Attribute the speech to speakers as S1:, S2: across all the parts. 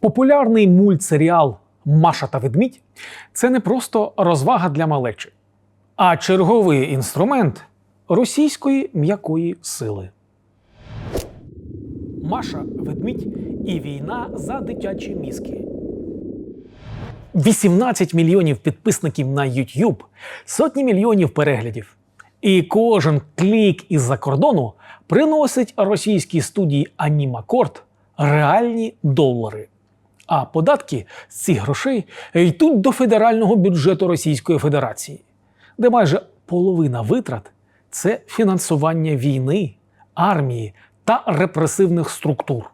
S1: Популярний мультсеріал Маша та ведмідь це не просто розвага для малечі, а черговий інструмент російської м'якої сили. Маша, ведмідь і війна за дитячі мізки. 18 мільйонів підписників на YouTube, сотні мільйонів переглядів. І кожен клік із-за кордону приносить російській студії Анімакорд реальні долари. А податки з цих грошей йдуть до федерального бюджету Російської Федерації, де майже половина витрат це фінансування війни, армії та репресивних структур.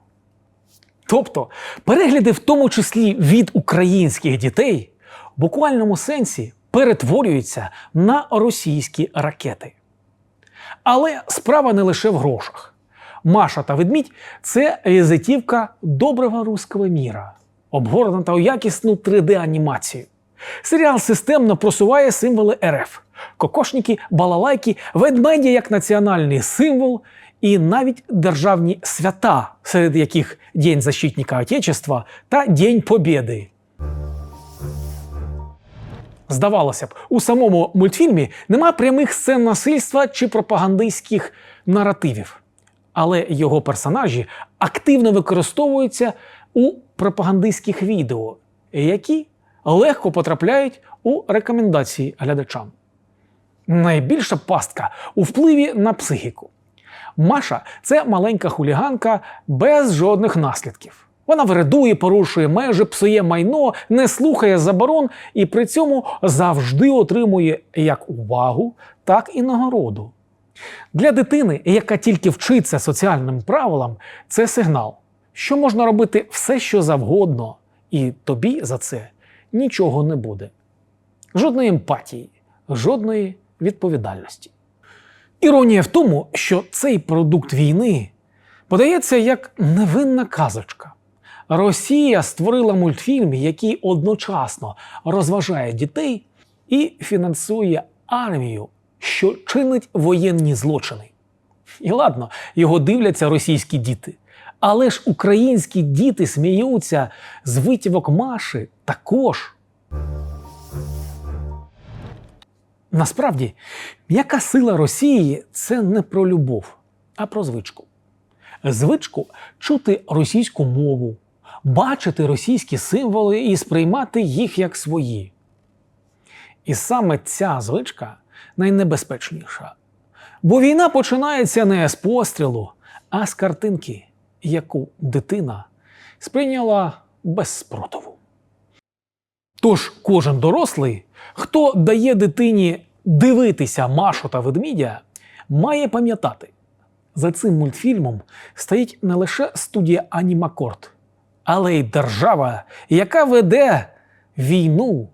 S1: Тобто перегляди, в тому числі від українських дітей, в буквальному сенсі перетворюються на російські ракети. Але справа не лише в грошах. Маша та ведмідь це візитівка доброго руського міра, обгорнута у якісну 3D-анімацію. Серіал системно просуває символи РФ, кокошники, балалайки, ведмеді як національний символ і навіть державні свята, серед яких День защитника Отечества та День Побєди. Здавалося б, у самому мультфільмі нема прямих сцен насильства чи пропагандистських наративів, але його персонажі активно використовуються у пропагандистських відео, які легко потрапляють у рекомендації глядачам. Найбільша пастка у впливі на психіку. Маша це маленька хуліганка без жодних наслідків. Вона вирадує, порушує межі, псує майно, не слухає заборон і при цьому завжди отримує як увагу, так і нагороду. Для дитини, яка тільки вчиться соціальним правилам, це сигнал, що можна робити все, що завгодно, і тобі за це нічого не буде. Жодної емпатії, жодної відповідальності. Іронія в тому, що цей продукт війни подається як невинна казочка. Росія створила мультфільм, який одночасно розважає дітей і фінансує армію, що чинить воєнні злочини. І ладно, його дивляться російські діти. Але ж українські діти сміються з витівок Маші також. Насправді, м'яка сила Росії це не про любов, а про звичку. Звичку чути російську мову, бачити російські символи і сприймати їх як свої. І саме ця звичка найнебезпечніша. Бо війна починається не з пострілу, а з картинки, яку дитина сприйняла без спротиву. Тож кожен дорослий, хто дає дитині дивитися Машу та ведмідя, має пам'ятати, за цим мультфільмом стоїть не лише студія Анімакорд, але й держава, яка веде війну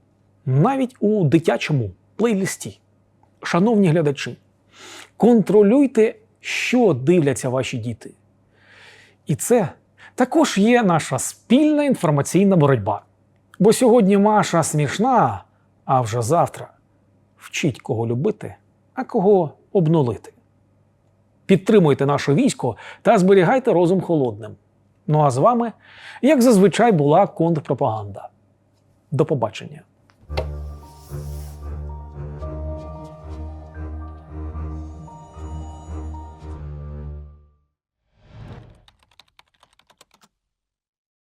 S1: навіть у дитячому плейлісті. Шановні глядачі, контролюйте, що дивляться ваші діти. І це також є наша спільна інформаційна боротьба. Бо сьогодні Маша смішна, а вже завтра вчить кого любити, а кого обнулити. Підтримуйте наше військо та зберігайте розум холодним. Ну а з вами, як зазвичай, була контрпропаганда. До побачення.